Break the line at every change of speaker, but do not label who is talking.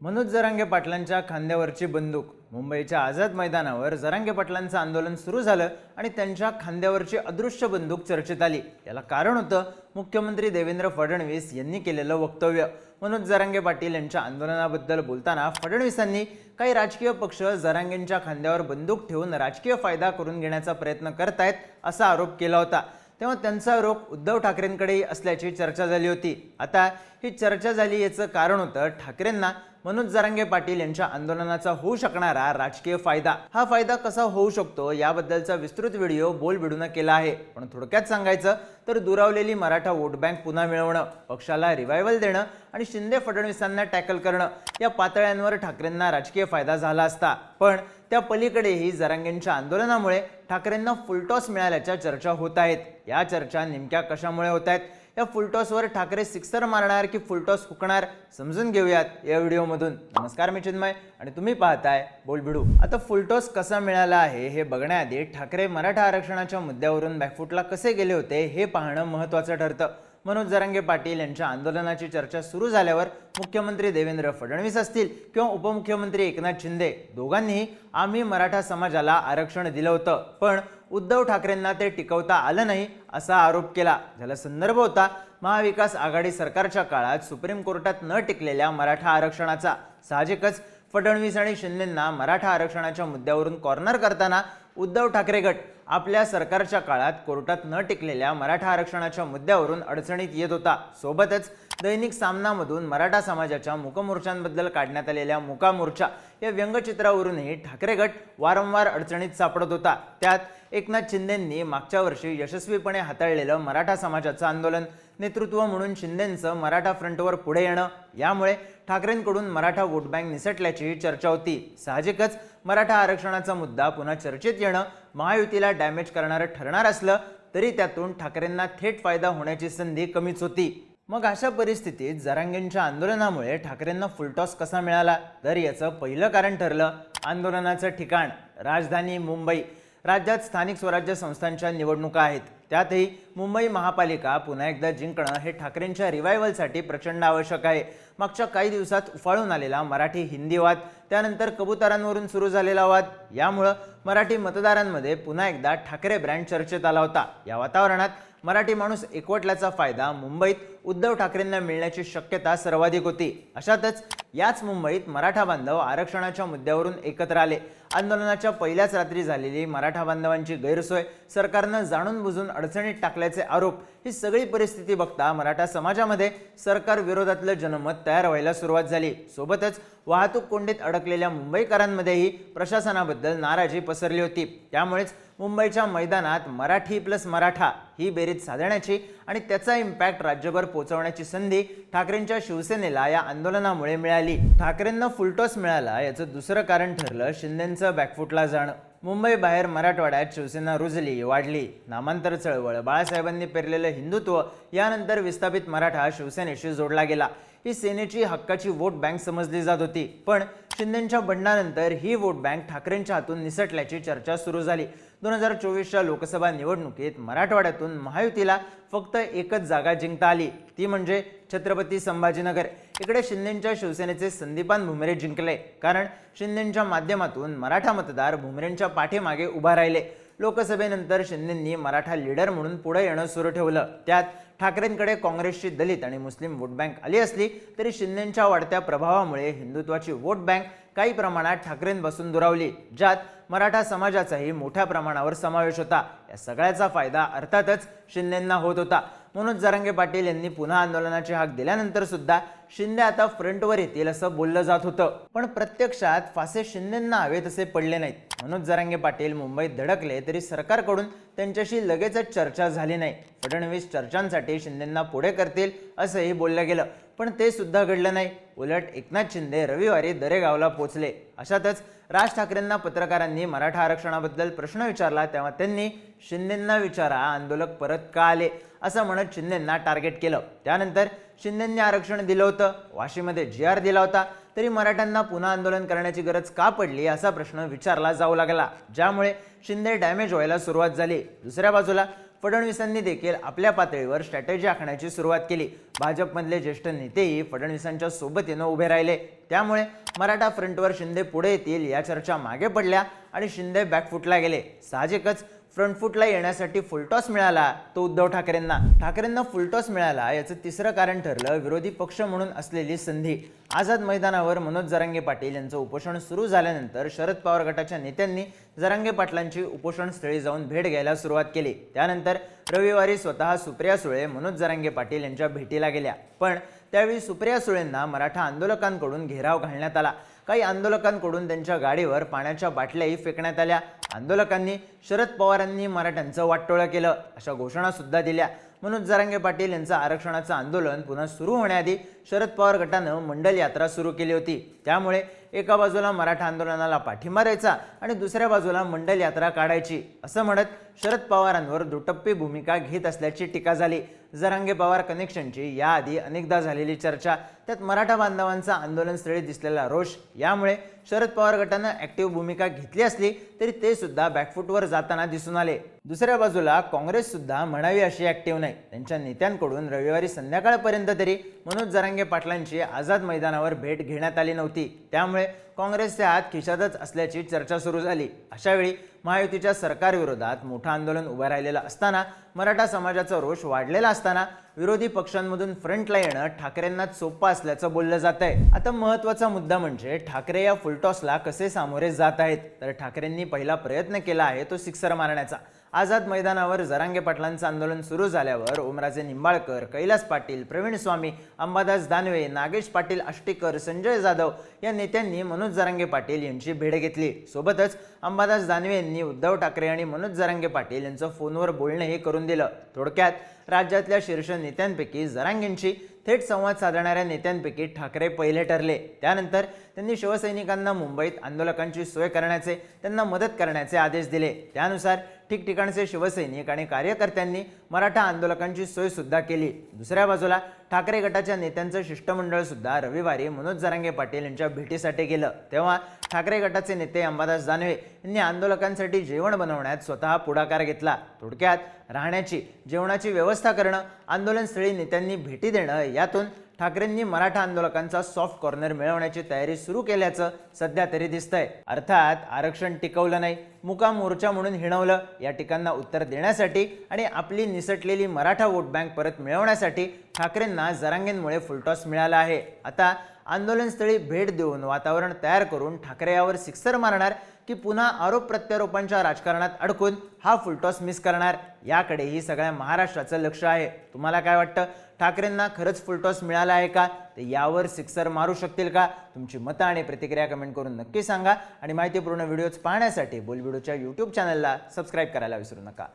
मनोज जरांगे पाटलांच्या खांद्यावरची बंदूक. मुंबईच्या आझाद मैदानावर जरांगे पाटलांचं आंदोलन सुरू झालं आणि त्यांच्या खांद्यावरची अदृश्य बंदूक चर्चेत आली. याला कारण होतं मुख्यमंत्री देवेंद्र फडणवीस यांनी केलेलं वक्तव्य. मनोज जरांगे पाटील यांच्या आंदोलनाबद्दल बोलताना फडणवीसांनी काही राजकीय पक्ष जरांगेंच्या खांद्यावर बंदूक ठेवून राजकीय फायदा करून घेण्याचा प्रयत्न करतायत असा आरोप केला होता. तेव्हा त्यांचा आरोप उद्धव ठाकरेंकडेही असल्याची चर्चा झाली होती. आता ही चर्चा झाली याचं कारण होतं ठाकरेंना मनोज जरांगे पाटील यांच्या आंदोलनाचा होऊ शकणारा राजकीय फायदा. हा फायदा कसा होऊ शकतो याबद्दलचा विस्तृत व्हिडिओ बोलबिडून केला आहे. पण थोडक्यात सांगायचं तर दुरावलेली मराठा वोट बँक पुन्हा मिळवणं पक्षाला रिवायवल देणं आणि शिंदे फडणवीसांना टॅकल करणं या पातळ्यांवर ठाकरेंना राजकीय फायदा झाला असता. पण त्या पलीकडेही जरांगेंच्या आंदोलनामुळे ठाकरेंना फुलटॉस मिळाल्याच्या चर्चा होत आहेत. या चर्चा नेमक्या कशामुळे होत आहेत? या फुलटॉसवर ठाकरे सिक्सर मारणार की फुलटॉस हुकणार? समजून घेऊयात या व्हिडिओमधून. नमस्कार मी चिन्मय. आणि तुम्ही पाहताय बोलबिडू. आता फुलटॉस कसा मिळाला आहे हे बघण्याआधी ठाकरे मराठा आरक्षणाच्या मुद्द्यावरून बॅकफुटला कसे गेले होते हे पाहणं महत्त्वाचं ठरतं. मनोज जरांगे पाटील यांच्या आंदोलनाची चर्चा सुरू झाल्यावर मुख्यमंत्री देवेंद्र फडणवीस असतील किंवा उपमुख्यमंत्री एकनाथ शिंदे दोघांनीही आम्ही मराठा समाजाला आरक्षण दिलं होतं. पण उद्धव ठाकरेंना ते टिकवता आलं नाही असा आरोप केला. ज्याला संदर्भ होता महाविकास आघाडी सरकारच्या काळात सुप्रीम कोर्टात न टिकलेल्या मराठा आरक्षणाचा. साहजिकच फडणवीस आणि शिंदेंना मराठा आरक्षणाच्या मुद्द्यावरून कॉर्नर करताना उद्धव ठाकरे गट आपल्या सरकारच्या काळात कोर्टात न टिकलेल्या मराठा आरक्षणाच्या मुद्द्यावरून अडचणीत येत होता. सोबतच दैनिक सामनामधून मराठा समाजाच्या मुकमोर्चांबद्दल काढण्यात आलेल्या मुकामोर्चा या व्यंगचित्रावरूनही ठाकरे गट वारंवार अडचणीत सापडत होता. त्यात एकनाथ शिंदेंनी मागच्या वर्षी यशस्वीपणे हाताळलेलं मराठा समाजाचं आंदोलन नेतृत्व म्हणून शिंदेंचं मराठा फ्रंटवर पुढे येणं यामुळे ठाकरेंकडून मराठा वोट बँक निसटल्याचीही चर्चा होती. साहजिकच मराठा आरक्षणाचा मुद्दा पुन्हा चर्चेत येणं महायुतीला डॅमेज करणारं ठरणार असलं तरी त्यातून ठाकरेंना थेट फायदा होण्याची संधी कमीच होती. मग अशा परिस्थितीत जरांगेंच्या आंदोलनामुळे ठाकरेंना फुलटॉस कसा मिळाला? तर याचं पहिलं कारण ठरलं आंदोलनाचं ठिकाण राजधानी मुंबई. राज्यात स्थानिक स्वराज्य संस्थांच्या निवडणुका आहेत. त्यातही मुंबई महापालिका पुन्हा एकदा जिंकणं हे ठाकरेंच्या रिवायवलसाठी प्रचंड आवश्यक आहे. मागच्या काही दिवसात उफाळून आलेला मराठी हिंदी वाद त्यानंतर कबुतरांवरून सुरू झालेला वाद यामुळं मराठी मतदारांमध्ये पुन्हा एकदा ठाकरे ब्रँड चर्चेत आला होता. या वातावरणात मराठी माणूस एकवटल्याचा फायदा मुंबईत उद्धव ठाकरेंना मिळण्याची शक्यता सर्वाधिक होती. अशातच याच मुंबईत मराठा बांधव आरक्षणाच्या मुद्द्यावरून एकत्र आले. आंदोलनाच्या पहिल्याच रात्री झालेली मराठा बांधवांची गैरसोय सरकारनं जाणून बुजून अडचणीत टाकल्याचे आरोप ही सगळी परिस्थिती बघता मराठा समाजामध्ये सरकार विरोधातलं जनमत तयार व्हायला सुरुवात झाली. सोबतच वाहतूक कोंडीत अडकलेल्या मुंबईकरांमध्येही प्रशासनाबद्दल नाराजी पसरली होती. त्यामुळेच मुंबईच्या मैदानात मराठी प्लस मराठा ही बेरीज साधण्याची आणि त्याचा इम्पॅक्ट राज्यभर पोहोचवण्याची संधी ठाकरेंच्या शिवसेनेला या आंदोलनामुळे मिळाली. ठाकरेंना फुलटॉस मिळाला याचं दुसरं कारण ठरलं शिंदेचं बॅकफुटला जाणं. मुंबई बाहेर मराठवाड्यात शिवसेना रुजली वाढली. नामांतर चळवळ. बाळासाहेबांनी पेरलेलं हिंदुत्व यानंतर विस्थापित मराठा शिवसेनेशी जोडला गेला. ही सेनेची हक्काची वोट बँक समजली जात होती. पण शिंदेच्या बंडानंतर ही वोट बँक ठाकरेंच्या हातून निसटल्याची चर्चा सुरू झाली. दोन हजार चोवीसच्या लोकसभा निवडणुकीत मराठवाड्यातून महायुतीला फक्त एकच जागा जिंकता आली. ती म्हणजे छत्रपती संभाजीनगर. इकडे शिंदेच्या शिवसेनेचे संदीपान भुमरे जिंकले. कारण शिंदेच्या माध्यमातून मराठा मतदार भुमरेंच्या पाठीमागे उभा राहिले. लोकसभेनंतर शिंदेंनी मराठा लीडर म्हणून पुढे येणं सुरू ठेवलं. त्यात ठाकरेंकडे काँग्रेसची दलित आणि मुस्लिम वोट बँक आली असली तरी शिंदेच्या वाढत्या प्रभावामुळे हिंदुत्वाची वोट बँक काही प्रमाणात ठाकरेंपासून दुरावली ज्यात मराठा समाजाचाही मोठ्या प्रमाणावर समावेश होता. या सगळ्याचा फायदा अर्थातच शिंदेंना होत होता. मनोज जरांगे पाटील यांनी पुन्हा आंदोलनाची हाक दिल्यानंतर सुद्धा शिंदे आता फ्रंटवर येतील असं बोललं जात होतं. पण प्रत्यक्षात फासे शिंदेंना हवेत असे पडले नाहीत. मनोज जरांगे पाटील मुंबईत धडकले तरी सरकारकडून त्यांच्याशी लगेचच चर्चा झाली नाही. फडणवीस चर्चांसाठी शिंदेंना पुढे करतील असंही बोललं गेलं. पण ते सुद्धा घडलं नाही. उलट एकनाथ शिंदे रविवारी दरेगावला पोचले अशातच राज ठाकरेंना पत्रकारांनी मराठा आरक्षणाबद्दल प्रश्न विचारला तेव्हा त्यांनी शिंदेंना विचारा आंदोलक परत का आले? असं म्हणत शिंदेंना टार्गेट केलं. त्यानंतर शिंदेंनी आरक्षण दिलं होतं. वाशीमध्ये जी आर दिला होता. तरी मराठ्यांना पुन्हा आंदोलन करण्याची गरज का पडली असा प्रश्न विचारला जाऊ लागला. ज्यामुळे शिंदे डॅमेज व्हायला सुरुवात झाली. दुसऱ्या बाजूला फडणवीसांनी देखील आपल्या पातळीवर स्ट्रॅटेजी आखण्याची सुरुवात केली. भाजपमधले ज्येष्ठ नेतेही फडणवीसांच्या सोबतीनं उभे राहिले. त्यामुळे मराठा फ्रंटवर शिंदे पुढे येतील या चर्चा मागे पडल्या आणि शिंदे बॅकफुटला गेले. साहजिकच फ्रंटफुटला येण्यासाठी फुलटॉस मिळाला तो उद्धव ठाकरेंना. ठाकरेंना फुलटॉस मिळाला याचं तिसरं कारण ठरलं विरोधी पक्ष म्हणून असलेली संधी. आझाद मैदानावर मनोज जरांगे पाटील यांचं उपोषण सुरू झाल्यानंतर शरद पवार गटाच्या नेत्यांनी जरांगे पाटलांची उपोषण स्थळी जाऊन भेट घ्यायला सुरुवात केली. त्यानंतर रविवारी स्वतः सुप्रिया सुळे मनोज जरांगे पाटील यांच्या भेटीला गेल्या. पण त्यावेळी सुप्रिया सुळेंना मराठा आंदोलकांकडून घेराव घालण्यात आला. काही आंदोलकांकडून त्यांच्या गाडीवर पाण्याच्या बाटल्याही फेकण्यात आल्या. आंदोलकांनी शरद पवारांनी मराठ्यांचं वाटोळं केलं अशा घोषणासुद्धा दिल्या. मनोज जरांगे पाटील यांचं आरक्षणाचं आंदोलन पुन्हा सुरू होण्याआधी शरद पवार गटानं मंडल यात्रा सुरू केली होती. त्यामुळे एका बाजूला मराठा आंदोलनाला पाठिंबा द्यायचा आणि दुसऱ्या बाजूला मंडल यात्रा काढायची. असं म्हणत शरद पवारांवर दुटप्पी भूमिका घेत असल्याची टीका झाली. जरांगे पवार कनेक्शनची याआधी अनेकदा झालेली चर्चा त्यात मराठा बांधवांचा आंदोलनस्थळी दिसलेला रोष यामुळे शरद पवार गटानं ऍक्टिव्ह भूमिका घेतली असली तरी ते सुद्धा बॅकफूटवर जाताना दिसून आले. दुसऱ्या बाजूला काँग्रेस सुद्धा म्हणावी अशी ऍक्टिव्ह नाही. त्यांच्या नेत्यांकडून रविवारी संध्याकाळपर्यंत तरी मनोज जरांगे पाटलांची आझाद मैदानावर भेट घेण्यात आली नव्हती. त्यामुळे काँग्रेसचे हात खिशातच असल्याची चर्चा सुरू झाली. अशावेळी महायुतीच्या सरकारविरोधात मोठं आंदोलन उभं राहिलेलं असताना मराठा समाजाचा रोष वाढलेला असताना विरोधी पक्षांमधून फ्रंटला येणं ठाकरेंना सोपं असल्याचं बोललं जात आहे आता महत्त्वाचा मुद्दा म्हणजे ठाकरे या फुलटॉसला कसे सामोरे जात आहेत? तर ठाकरेंनी पहिला प्रयत्न केला आहे तो सिक्सर मारण्याचा. आझाद मैदानावर जरांगे पाटलांचं आंदोलन सुरू झाल्यावर ओमराजे निंबाळकर कैलास पाटील प्रवीण स्वामी अंबादास दानवे नागेश पाटील आष्टीकर संजय जाधव या नेत्यांनी मनोज जरांगे पाटील यांची भेट घेतली. सोबतच अंबादास दानवे यांनी उद्धव ठाकरे आणि मनोज जरांगे पाटील यांचं फोनवर बोलणं हे करून दिलं. थोडक्यात राज्यातल्या शीर्ष नेत्यांपैकी जरांगेंशी थेट संवाद साधणाऱ्या नेत्यांपैकी ठाकरे पहिले ठरले. त्यानंतर त्यांनी शिवसैनिकांना मुंबईत आंदोलकांची सोय करण्याचे त्यांना मदत करण्याचे आदेश दिले. त्यानुसार ठिकठिकाणचे शिवसैनिक आणि कार्यकर्त्यांनी मराठा आंदोलकांची सोय सुद्धा केली. दुसऱ्या बाजूला ठाकरे गटाच्या नेत्यांचं शिष्टमंडळ सुद्धा रविवारी मनोज जरांगे पाटील यांच्या भेटीसाठी गेलं. तेव्हा ठाकरे गटाचे नेते अंबादास दानवे यांनी आंदोलकांसाठी जेवण बनवण्यात स्वतः पुढाकार घेतला. थोडक्यात राहण्याची जेवणाची व्यवस्था करणं आंदोलनस्थळी नेत्यांनी भेटी देणं यातून ठाकरेंनी मराठा आंदोलकांचा सॉफ्ट कॉर्नर मिळवण्याची तयारी सुरू केल्याचं सध्या तरी दिसतंय. अर्थात आरक्षण टिकवलं नाही मुकाम मोर्चा म्हणून हिणवलं या टीकांना उत्तर देण्यासाठी आणि आपली निसटलेली मराठा वोट बँक परत मिळवण्यासाठी ठाकरेंना जरांगेंमुळे फुलटॉस मिळाला आहे. आता आंदोलनस्थळी भेट देऊन वातावरण तयार करून ठाकरे यावर सिक्सर मारणार की पुन्हा आरोप प्रत्यारोपांच्या राजकारणात अडकून हा फुलटॉस मिस करणार. याकडेही सगळ्या महाराष्ट्राचं लक्ष आहे. तुम्हाला काय वाटतं? ठाकरेंना खरंच फुलटॉस मिळाला आहे का? ते यावर सिक्सर मारू शकतील का? तुमची मतं आणि प्रतिक्रिया कमेंट करून नक्की सांगा. आणि माहितीपूर्ण व्हिडिओज पाहण्यासाठी बोलबिडोच्या यूट्यूब चॅनलला सबस्क्राईब करायला विसरू नका.